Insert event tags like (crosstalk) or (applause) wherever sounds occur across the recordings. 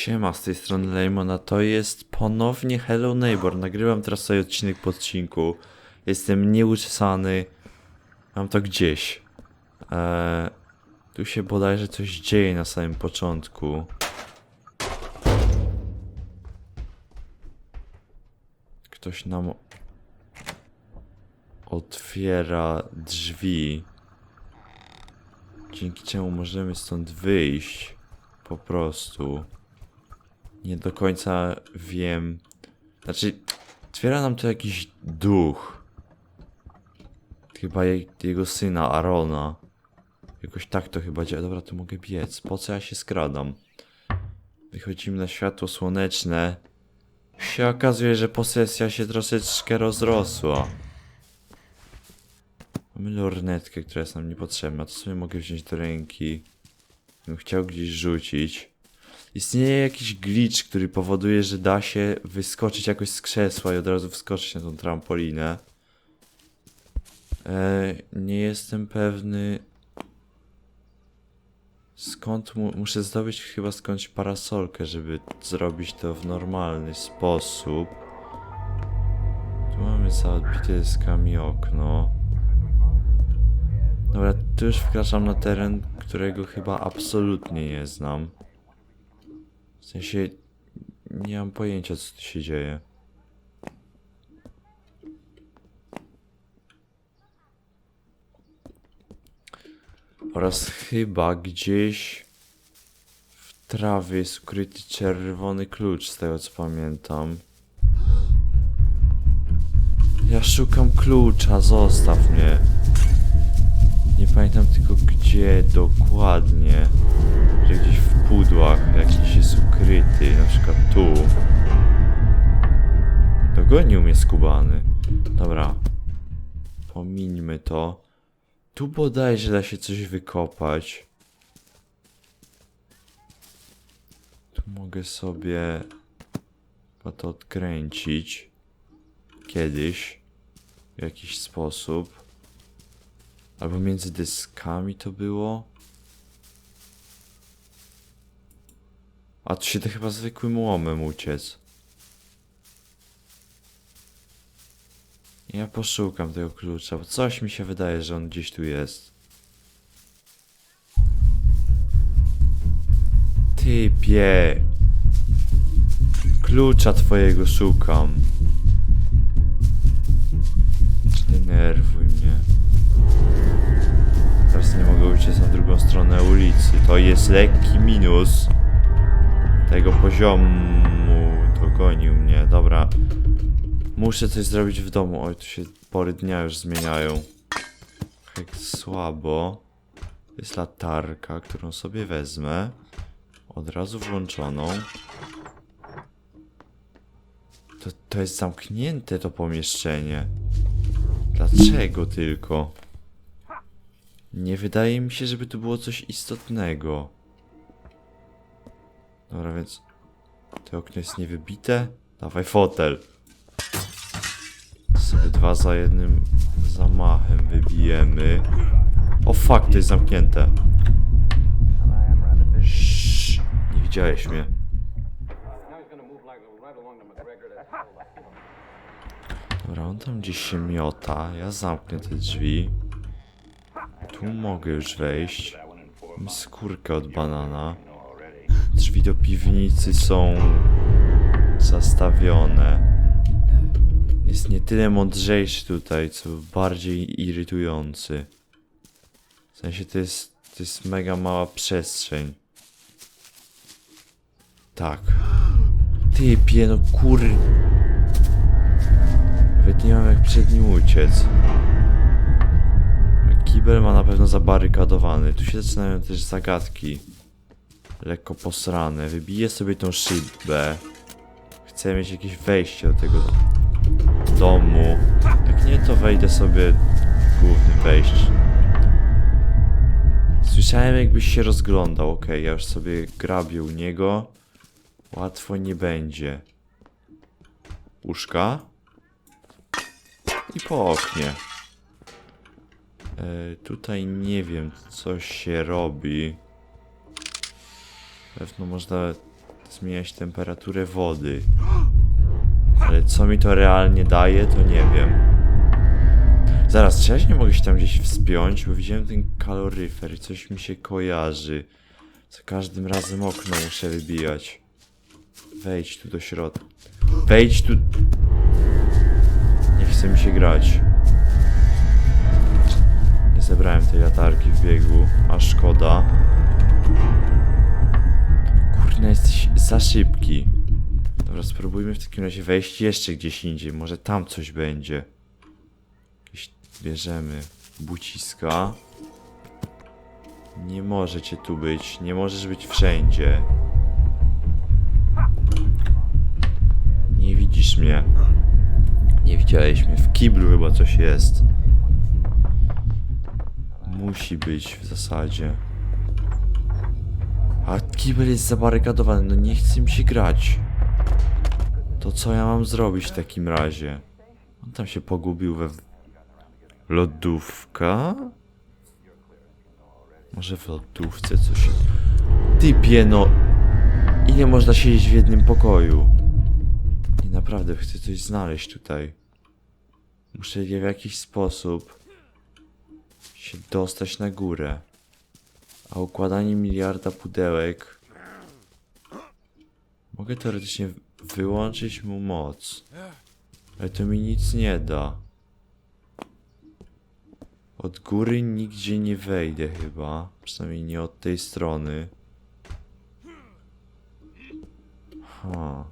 Siema, z tej strony Lejmona, to jest ponownie Hello Neighbor. Nagrywam teraz sobie odcinek po odcinku. Jestem nieuczesany. Mam to gdzieś. Eee, tu się bodajże coś dzieje na samym początku. Ktoś nam otwiera drzwi. Dzięki czemu możemy stąd wyjść. Po prostu. Nie do końca wiem. Znaczy, otwiera nam to jakiś duch. Chyba je, jego syna, Arona. Jakoś tak to chyba działa. Dobra, to mogę biec. Po co ja się skradam? Wychodzimy na światło słoneczne. Się okazuje, że posesja się troszeczkę rozrosła. Mamy lornetkę, która jest nam niepotrzebna. To sobie mogę wziąć do ręki. Bym chciał gdzieś rzucić. Istnieje jakiś glitch, który powoduje, że da się wyskoczyć jakoś z krzesła i od razu wskoczyć na tą trampolinę. E, nie jestem pewny. Skąd mu muszę zdobyć chyba skądś parasolkę, żeby zrobić to w normalny sposób. Tu mamy zaodbite skami okno. Dobra, tu już wkraczam na teren, którego chyba absolutnie nie znam. W sensie nie mam pojęcia co tu się dzieje. Oraz chyba gdzieś w trawie jest ukryty czerwony klucz, z tego co pamiętam. Ja szukam klucza, zostaw mnie. Nie pamiętam tylko gdzie dokładnie. Że gdzieś w pudłach jakiś jest ukryty, na przykład tu. Dogonił mnie skubany. Dobra. Pomińmy to. Tu bodajże da się coś wykopać. Tu mogę sobie chyba to odkręcić. Kiedyś. W jakiś sposób. Albo między dyskami to było. A tu się da chyba zwykłym łomem uciec. Ja poszukam tego klucza, bo coś mi się wydaje, że on gdzieś tu jest. Typie! Klucza twojego szukam. Denerwuj mnie. Teraz nie mogę uciec na drugą stronę ulicy. To jest lekki minus tego poziomu. Dogonił mnie. Dobra. Muszę coś zrobić w domu. Oj, tu się pory dnia już zmieniają. Jak słabo. Jest latarka, którą sobie wezmę. Od razu włączoną. To, to jest zamknięte to pomieszczenie. Dlaczego tylko? Nie wydaje mi się, żeby tu było coś istotnego. Dobra, więc to okno jest niewybite. Dawaj fotel. Sobie dwa za jednym zamachem wybijemy. O fuck, to jest zamknięte. Shh, nie widziałeś mnie. Dobra, on tam gdzieś się miota. Ja zamknę te drzwi. Tu mogę już wejść. Mam skórkę od banana. Drzwi do piwnicy są zastawione. Jest nie tyle mądrzejszy tutaj, co bardziej irytujący. W sensie to jest, to jest mega mała przestrzeń. Tak. Typie, no kur... Nawet nie mam jak przed nim uciec. Kibel ma na pewno zabarykadowany. Tu się zaczynają też zagadki. Lekko posrane. Wybiję sobie tą szybę. Chcę mieć jakieś wejście do tego domu. Jak nie, to wejdę sobie głównym wejściem. Słyszałem jakbyś się rozglądał. Okej, ja już sobie grabię u niego. Łatwo nie będzie. Uszka. I po oknie. E, tutaj nie wiem, co się robi. Pewno można zmieniać temperaturę wody. Ale co mi to realnie daje, to nie wiem. Zaraz, czy ja się nie mogę się tam gdzieś wspiąć, bo widziałem ten kaloryfer i coś mi się kojarzy. Za każdym razem okno muszę wybijać. Wejdź tu do środka. Wejdź tu. Nie chce mi się grać. Nie zebrałem tej latarki w biegu, a szkoda. Kurna, jesteś za szybki. Dobra, spróbujmy w takim razie wejść jeszcze gdzieś indziej. Może tam coś będzie. Jakieś bierzemy buciska. Nie może cię tu być. Nie możesz być wszędzie. Nie widzisz mnie. Nie widziałeś mnie. W kiblu chyba coś jest. Musi być w zasadzie. A kibel jest zabarykadowany, no nie chce mi się grać. To co ja mam zrobić w takim razie? On tam się pogubił we... Lodówka? Może w lodówce coś... Typie no... Ile można siedzieć w jednym pokoju? Nie, naprawdę chcę coś znaleźć tutaj. Muszę w jakiś sposób się dostać na górę. A układanie miliarda pudełek. Mogę teoretycznie wyłączyć mu moc. Ale to mi nic nie da. Od góry nigdzie nie wejdę chyba. Przynajmniej nie od tej strony. Ha.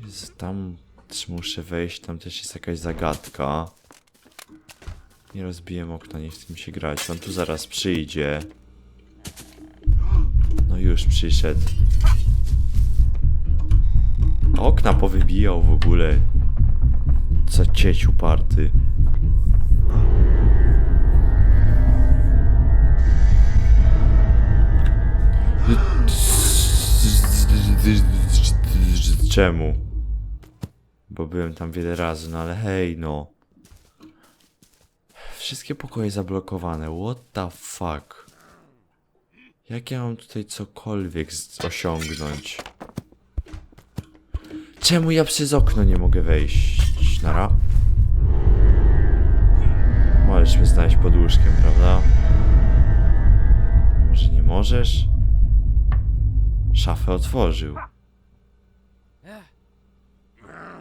Jest tam też muszę wejść, tam też jest jakaś zagadka. Nie rozbiję okna, nie chce mi się grać. On tu zaraz przyjdzie. No już przyszedł. Okna powybijał w ogóle. Co cieć uparty. Czemu? Bo byłem tam wiele razy, no ale hej no. Wszystkie pokoje zablokowane. What the fuck? Jak ja mam tutaj cokolwiek osiągnąć? Czemu ja przez okno nie mogę wejść? Nara? Możesz mnie znaleźć pod łóżkiem, prawda? Może nie możesz? Szafę otworzył.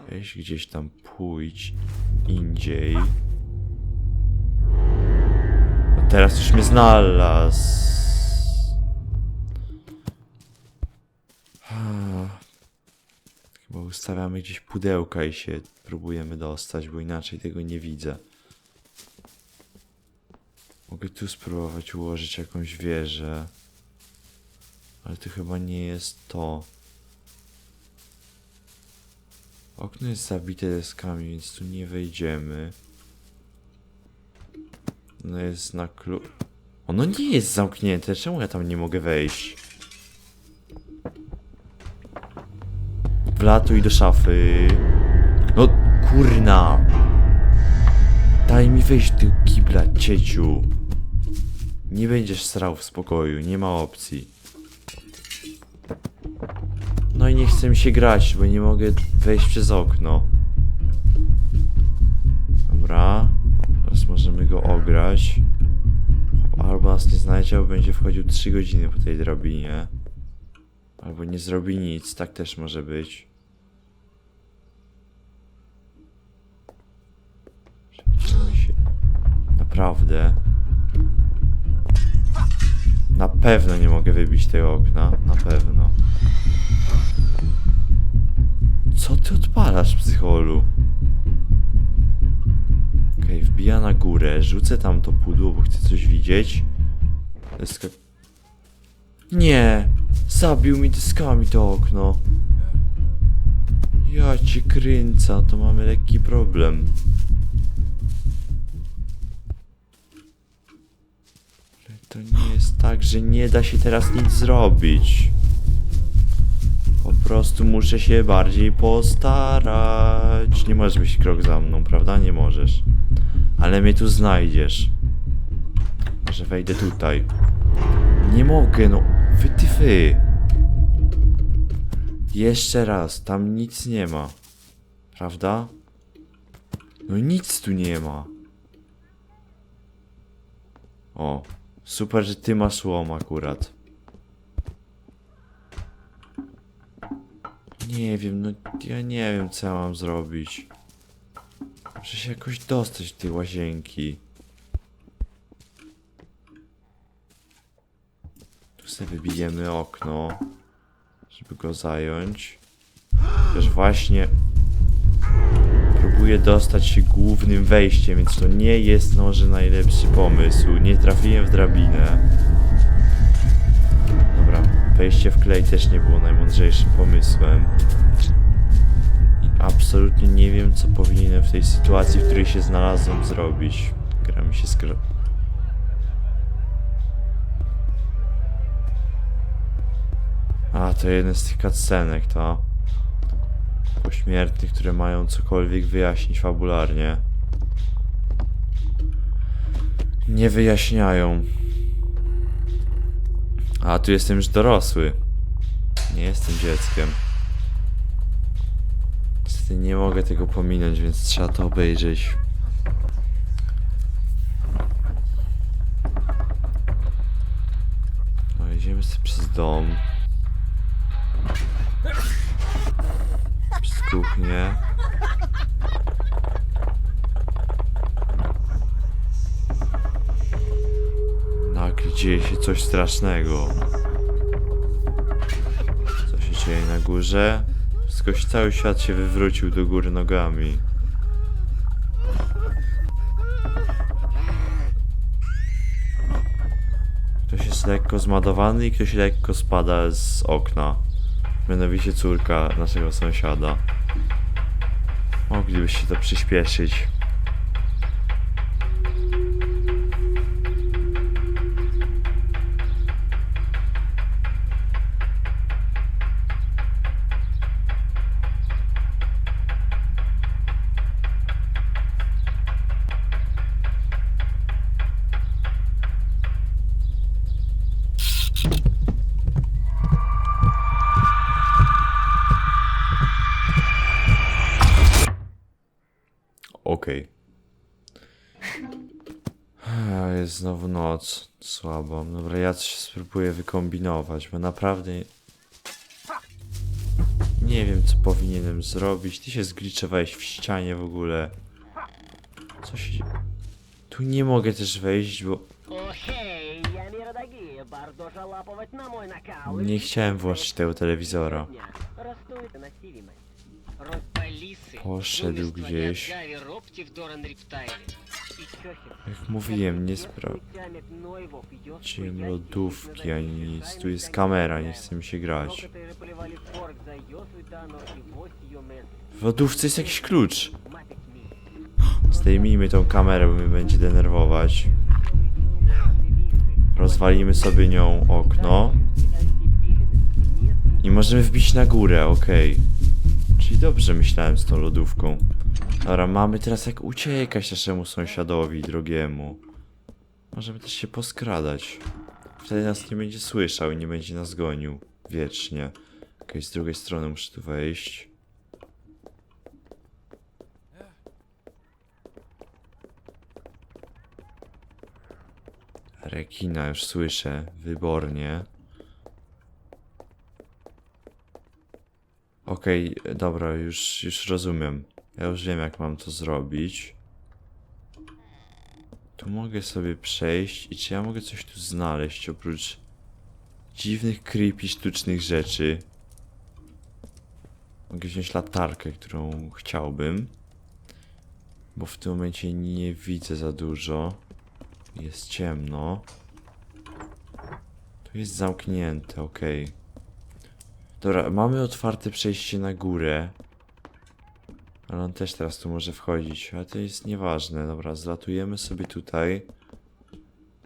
Weź gdzieś tam pójdź indziej. Teraz już mnie znalazł. Chyba ustawiamy gdzieś pudełka i się próbujemy dostać, bo inaczej tego nie widzę. Mogę tu spróbować ułożyć jakąś wieżę. Ale to chyba nie jest to. Okno jest zabite deskami, więc tu nie wejdziemy. Ono jest na klu... Ono nie jest zamknięte, czemu ja tam nie mogę wejść? Wlatuj do szafy. No kurna. Daj mi wejść do kibla, cieciu. Nie będziesz srał w spokoju, nie ma opcji. No i nie chce mi się grać, bo nie mogę wejść przez okno. Dobra. Możemy go ograć. Albo nas nie znajdzie, albo będzie wchodził 3 godziny po tej drabinie. Albo nie zrobi nic, tak też może być. Naprawdę. Na pewno nie mogę wybić tego okna. Na pewno. Co ty odpalasz, psycholu? Okej, wbija na górę, rzucę tam to pudło, bo chcę coś widzieć. Deska... Nie! Zabił mi dyskami to okno. Ja cię kręcę, to mamy lekki problem. Ale to nie jest tak, że nie da się teraz nic zrobić. Po prostu muszę się bardziej postarać. Nie możesz być krok za mną, prawda? Nie możesz. Ale mnie tu znajdziesz. Może wejdę tutaj. Nie mogę, no. Wy ty wy. Jeszcze raz, tam nic nie ma. Prawda? No nic tu nie ma. O, super, że ty masz łom akurat. Nie wiem, no ja nie wiem co ja mam zrobić. Muszę się jakoś dostać do tej łazienki. Tu sobie wybijemy okno, żeby go zająć. Też właśnie próbuję dostać się głównym wejściem, więc to nie jest może najlepszy pomysł. Nie trafiłem w drabinę. Dobra, wejście w klej też nie było najmądrzejszym pomysłem. Absolutnie nie wiem, co powinienem w tej sytuacji, w której się znalazłem, zrobić. Gra mi się skra... A, to jeden z tych cutscenek, to pośmiertnych, które mają cokolwiek wyjaśnić fabularnie. Nie wyjaśniają. A, tu jestem już dorosły. Nie jestem dzieckiem. Niestety nie mogę tego pominąć, więc trzeba to obejrzeć. No, idziemy sobie przez dom. Przez kuchnię. Nagle dzieje się coś strasznego. Co się dzieje na górze? Się, cały świat się wywrócił do góry nogami. Ktoś jest lekko zmadowany i ktoś lekko spada z okna. Mianowicie córka naszego sąsiada. Moglibyście to przyspieszyć. noc słabą. Dobra, ja coś spróbuję wykombinować, bo naprawdę nie wiem, co powinienem zrobić. Ty się zgliczowałeś w ścianie w ogóle. Co się... Tu nie mogę też wejść, bo... Nie chciałem włączyć tego telewizora. Poszedł gdzieś. Jak mówiłem, nie sprawdziłem lodówki ani nic. Tu jest kamera, nie chce mi się grać. W lodówce jest jakiś klucz. Zdejmijmy tą kamerę, bo mnie będzie denerwować. Rozwalimy sobie nią okno. I możemy wbić na górę, okej. Okay. Czyli dobrze myślałem z tą lodówką. Dobra, mamy teraz jak uciekać naszemu sąsiadowi drogiemu. Możemy też się poskradać. Wtedy nas nie będzie słyszał i nie będzie nas gonił. Wiecznie. Okej, z drugiej strony muszę tu wejść. Rekina już słyszę, wybornie. Okej, dobra, już, już rozumiem. Ja już wiem, jak mam to zrobić. Tu mogę sobie przejść i czy ja mogę coś tu znaleźć oprócz dziwnych, creepy, sztucznych rzeczy? Mogę wziąć latarkę, którą chciałbym. Bo w tym momencie nie widzę za dużo. Jest ciemno. Tu jest zamknięte, okej. Dobra, mamy otwarte przejście na górę. Ale on też teraz tu może wchodzić, ale to jest nieważne. Dobra, zlatujemy sobie tutaj.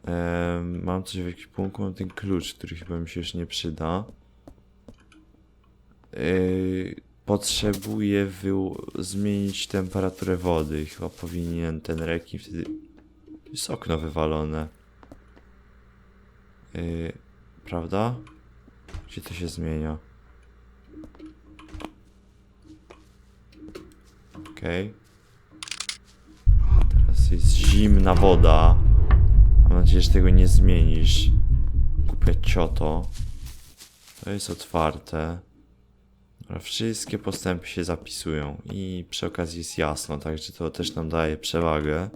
Em, mam coś w ekwipunku, mam ten klucz, który chyba mi się już nie przyda. Yy, potrzebuję zmienić temperaturę wody. Chyba powinien ten rekin wtedy... Tu jest okno wywalone. Yy, prawda? Gdzie to się zmienia? Okej. Teraz jest zimna woda. Mam nadzieję, że tego nie zmienisz. Kupię cioto. To jest otwarte. Wszystkie postępy się zapisują i przy okazji jest jasno, także to też nam daje przewagę.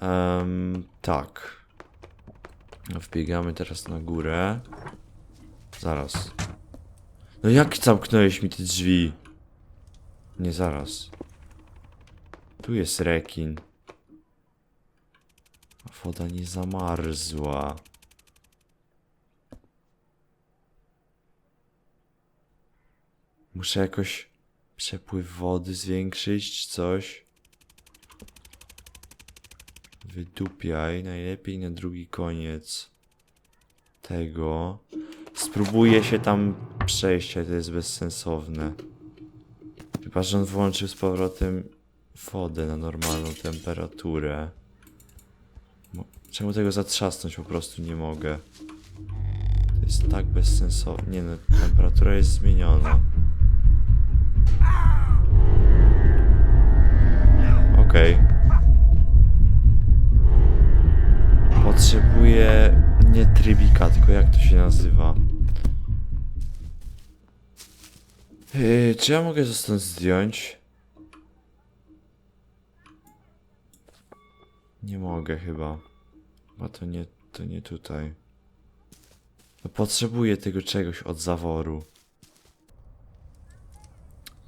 Em, tak. Wbiegamy teraz na górę. Zaraz. No jak zamknąłeś mi te drzwi? Nie zaraz. Tu jest rekin. A Woda nie zamarzła. Muszę jakoś przepływ wody zwiększyć coś. Wydupiaj, najlepiej na drugi koniec tego. Spróbuję się tam przejść, ale to jest bezsensowne. Że on włączył z powrotem wodę na normalną temperaturę. Czemu tego zatrzasnąć po prostu nie mogę? To jest tak bezsensowne. Nie no, temperatura jest zmieniona. Okej. Potrzebuję nie trybika, tylko jak to się nazywa? Yy, czy ja mogę to stąd zdjąć? Nie mogę chyba. Bo to nie, to nie tutaj. No potrzebuję tego czegoś od zaworu.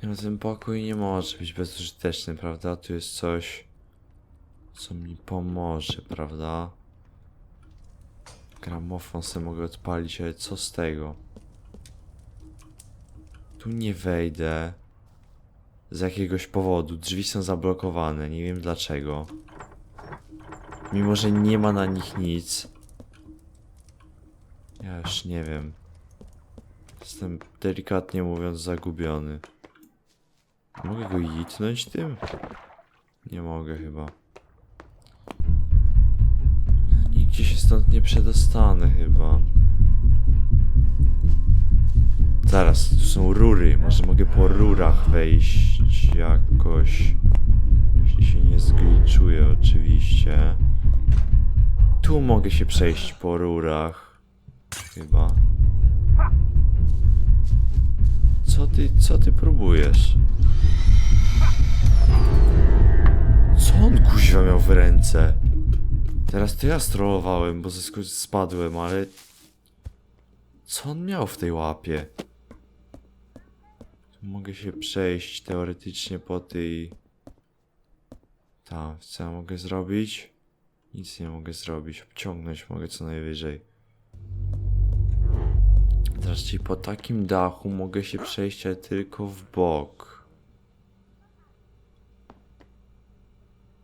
No ten pokój nie może być bezużyteczny, prawda? Tu jest coś, co mi pomoże, prawda? Gramofon sobie mogę odpalić, ale co z tego? Tu nie wejdę. Z jakiegoś powodu. Drzwi są zablokowane, nie wiem dlaczego. Mimo, że nie ma na nich nic. Ja już nie wiem. Jestem delikatnie mówiąc zagubiony. Mogę go jitnąć tym? Nie mogę chyba. Nigdzie się stąd nie przedostanę chyba. Zaraz, tu są rury. Może mogę po rurach wejść jakoś. Jeśli się nie zgliczuję oczywiście. Tu mogę się przejść po rurach. Chyba. Co ty, co ty próbujesz? Co on kuźwa miał w ręce? Teraz to ja strollowałem, bo spadłem, ale... Co on miał w tej łapie? Mogę się przejść teoretycznie po tej... Tak, co ja mogę zrobić? Nic nie mogę zrobić, obciągnąć mogę co najwyżej. Teraz, czyli po takim dachu mogę się przejść, ale tylko w bok.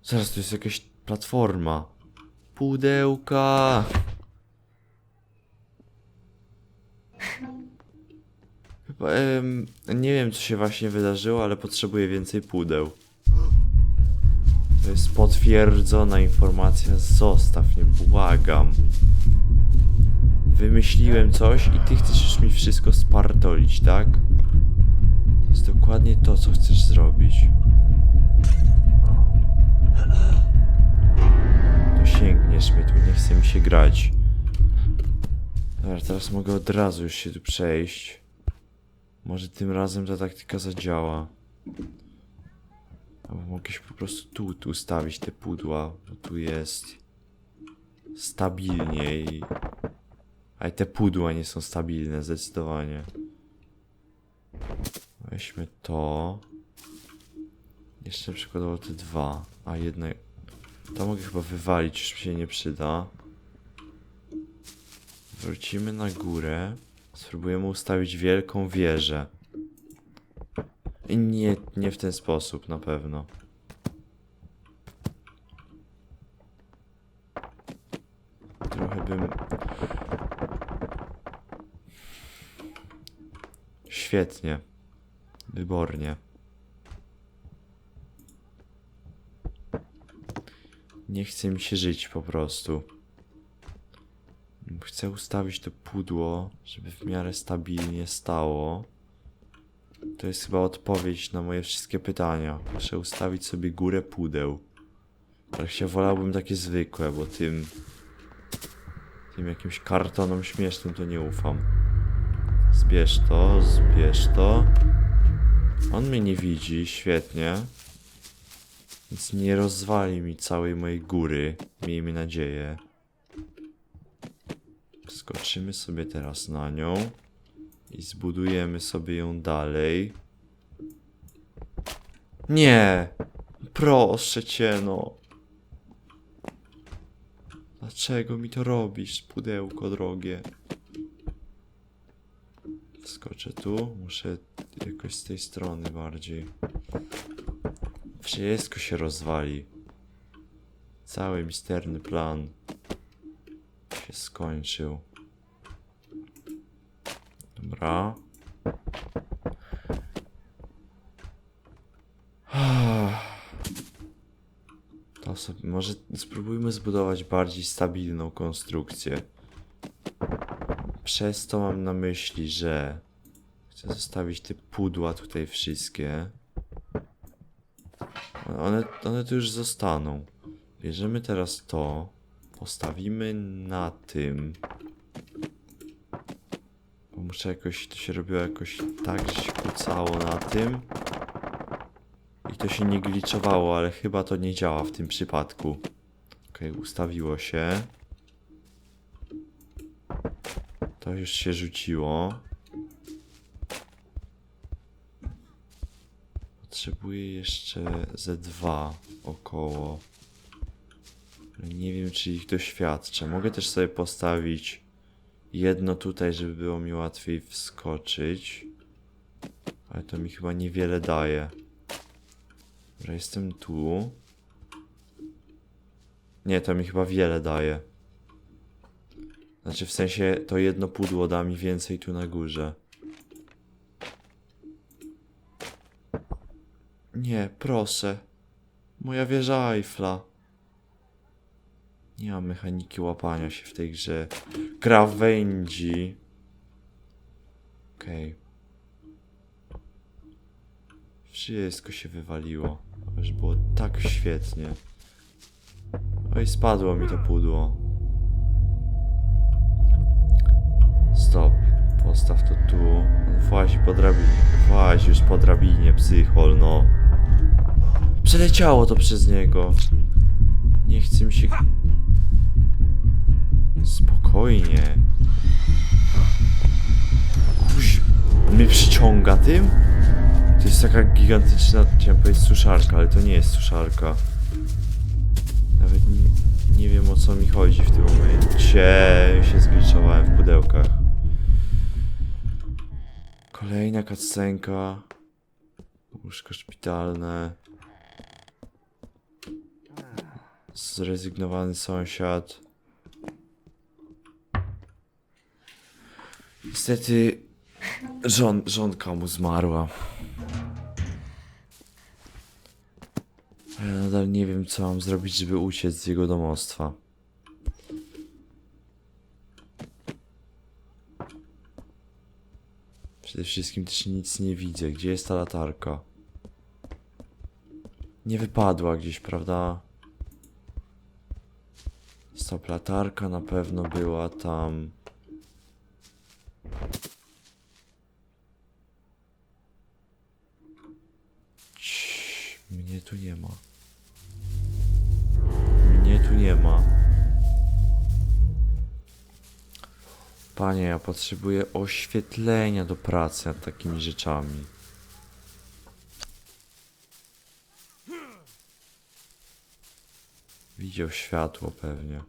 Zaraz, tu jest jakaś platforma. Pudełka! Nie wiem co się właśnie wydarzyło, ale potrzebuję więcej pudeł. To jest potwierdzona informacja, zostaw mnie, błagam. Wymyśliłem coś i ty chcesz mi wszystko spartolić, tak? To jest dokładnie to, co chcesz zrobić. To sięgniesz mnie tu, nie chce mi się grać. Dobra, teraz mogę od razu już się tu przejść. Może tym razem ta taktyka zadziała. Albo mogę się po prostu tu, tu ustawić te pudła, bo tu jest stabilniej. Ale te pudła nie są stabilne, zdecydowanie. Weźmy to. Jeszcze przykładowo te dwa. A jedne. To mogę chyba wywalić, już mi się nie przyda. Wrócimy na górę. Spróbujemy ustawić wielką wieżę. Nie, nie w ten sposób, na pewno. Trochę bym Świetnie. Wybornie. Nie chce mi się żyć po prostu. Chcę ustawić to pudło, żeby w miarę stabilnie stało. To jest chyba odpowiedź na moje wszystkie pytania. Muszę ustawić sobie górę pudeł. Ale się wolałbym takie zwykłe, bo tym... Tym jakimś kartonom śmiesznym to nie ufam. Zbierz to, zbierz to. On mnie nie widzi, świetnie. Więc nie rozwali mi całej mojej góry. Miejmy nadzieję. Skoczymy sobie teraz na nią. I zbudujemy sobie ją dalej. Nie! Proszę cię, no. Dlaczego mi to robisz, pudełko drogie? Skoczę tu. Muszę jakoś z tej strony bardziej. Wszystko się rozwali. Cały misterny plan się skończył. Dobra. (sighs) To sobie, może spróbujmy zbudować bardziej stabilną konstrukcję. Przez to mam na myśli, że chcę zostawić te pudła tutaj wszystkie. One, one tu już zostaną. Bierzemy teraz to, postawimy na tym. Muszę jakoś, to się robiło jakoś tak, się kucało na tym. I to się nie gliczowało, ale chyba to nie działa w tym przypadku. Okej, ustawiło się. To już się rzuciło. Potrzebuję jeszcze ze dwa około. Nie wiem, czy ich doświadczę. Mogę też sobie postawić jedno tutaj, żeby było mi łatwiej wskoczyć. Ale to mi chyba niewiele daje. Dobra, jestem tu. Nie, to mi chyba wiele daje. Znaczy w sensie to jedno pudło da mi więcej tu na górze. Nie, proszę. Moja wieża Eiffla. Nie ma mechaniki łapania się w tej grze. Krawędzi. Okej. Wszystko się wywaliło. Już było tak świetnie. Oj, spadło mi to pudło. Stop. Postaw to tu. Właź po drabinie. Właź już po drabinie, psychol, no. Przeleciało to przez niego. Nie chce mi się... Spokojnie. Kuź... On mnie przyciąga tym? To jest taka gigantyczna, chciałem powiedzieć suszarka, ale to nie jest suszarka. Nawet nie, nie wiem o co mi chodzi w tym momencie. Się zgliczowałem w pudełkach. Kolejna cutscenka. Łóżko szpitalne. Zrezygnowany sąsiad. Niestety żon, żonka mu zmarła. Ja nadal nie wiem, co mam zrobić, żeby uciec z jego domostwa. Przede wszystkim też nic nie widzę. Gdzie jest ta latarka? Nie wypadła gdzieś, prawda? Stop, latarka na pewno była tam. Mnie tu nie ma. Mnie tu nie ma. Panie, ja potrzebuję oświetlenia do pracy nad takimi rzeczami. Widział światło pewnie.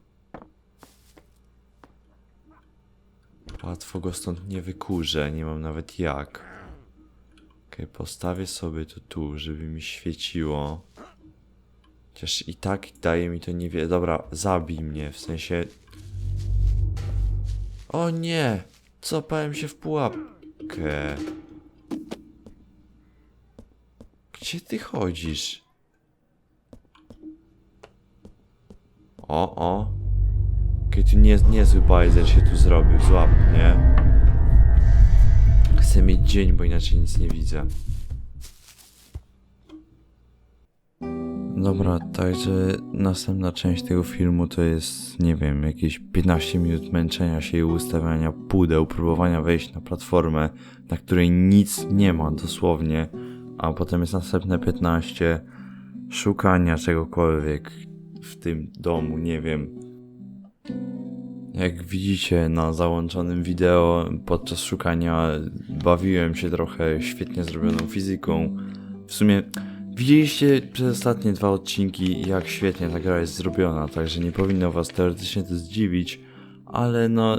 Łatwo go stąd nie wykurzę, nie mam nawet jak. Okej, postawię sobie to tu, żeby mi świeciło. Chociaż i tak daje mi to niewiele. Dobra, zabij mnie, w sensie... O nie! Copałem się w pułapkę. Gdzie ty chodzisz? O, o. Tu nie, niezły bajzer się tu zrobił, złap, nie? Chcę mieć dzień, bo inaczej nic nie widzę. Dobra, także następna część tego filmu to jest, nie wiem, jakieś 15 minut męczenia się i ustawiania pudeł, próbowania wejść na platformę, na której nic nie ma dosłownie, a potem jest następne 15 szukania czegokolwiek w tym domu, nie wiem. Jak widzicie na załączonym wideo, podczas szukania bawiłem się trochę świetnie zrobioną fizyką. W sumie widzieliście przez ostatnie dwa odcinki, jak świetnie ta gra jest zrobiona, także nie powinno was teoretycznie to zdziwić, ale no,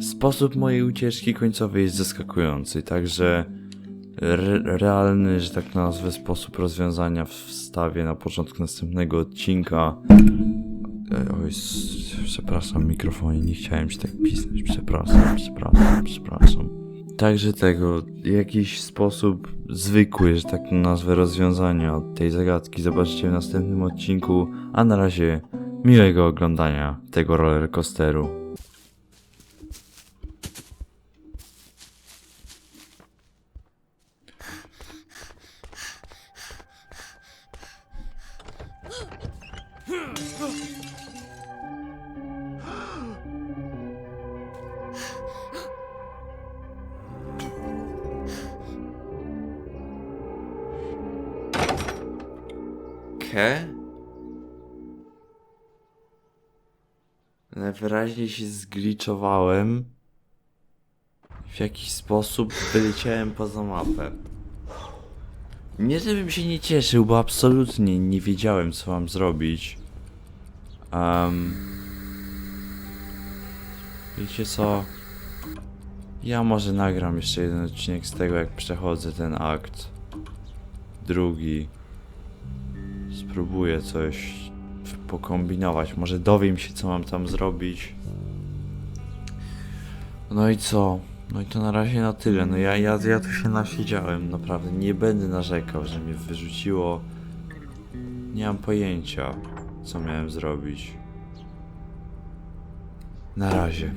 sposób mojej ucieczki końcowej jest zaskakujący, także re realny, że tak nazwę, sposób rozwiązania wstawię na początku następnego odcinka. E, Oj, przepraszam, mikrofonie, nie chciałem się tak pisnąć. Przepraszam, przepraszam, przepraszam. Także tego, jakiś sposób zwykły, że tak nazwę, rozwiązania tej zagadki zobaczycie w następnym odcinku. A na razie miłego oglądania tego rollercoasteru. Najwyraźniej się zgliczowałem. W jakiś sposób wyleciałem poza mapę. Nie żebym się nie cieszył, bo absolutnie nie wiedziałem co mam zrobić. Um, wiecie co? Ja może nagram jeszcze jeden odcinek z tego jak przechodzę ten akt. Drugi. Spróbuję coś pokombinować. Może dowiem się, co mam tam zrobić. No i co? No i to na razie na tyle. No ja, ja, ja tu się nasiedziałem, naprawdę. Nie będę narzekał, że mnie wyrzuciło. Nie mam pojęcia, co miałem zrobić. Na razie.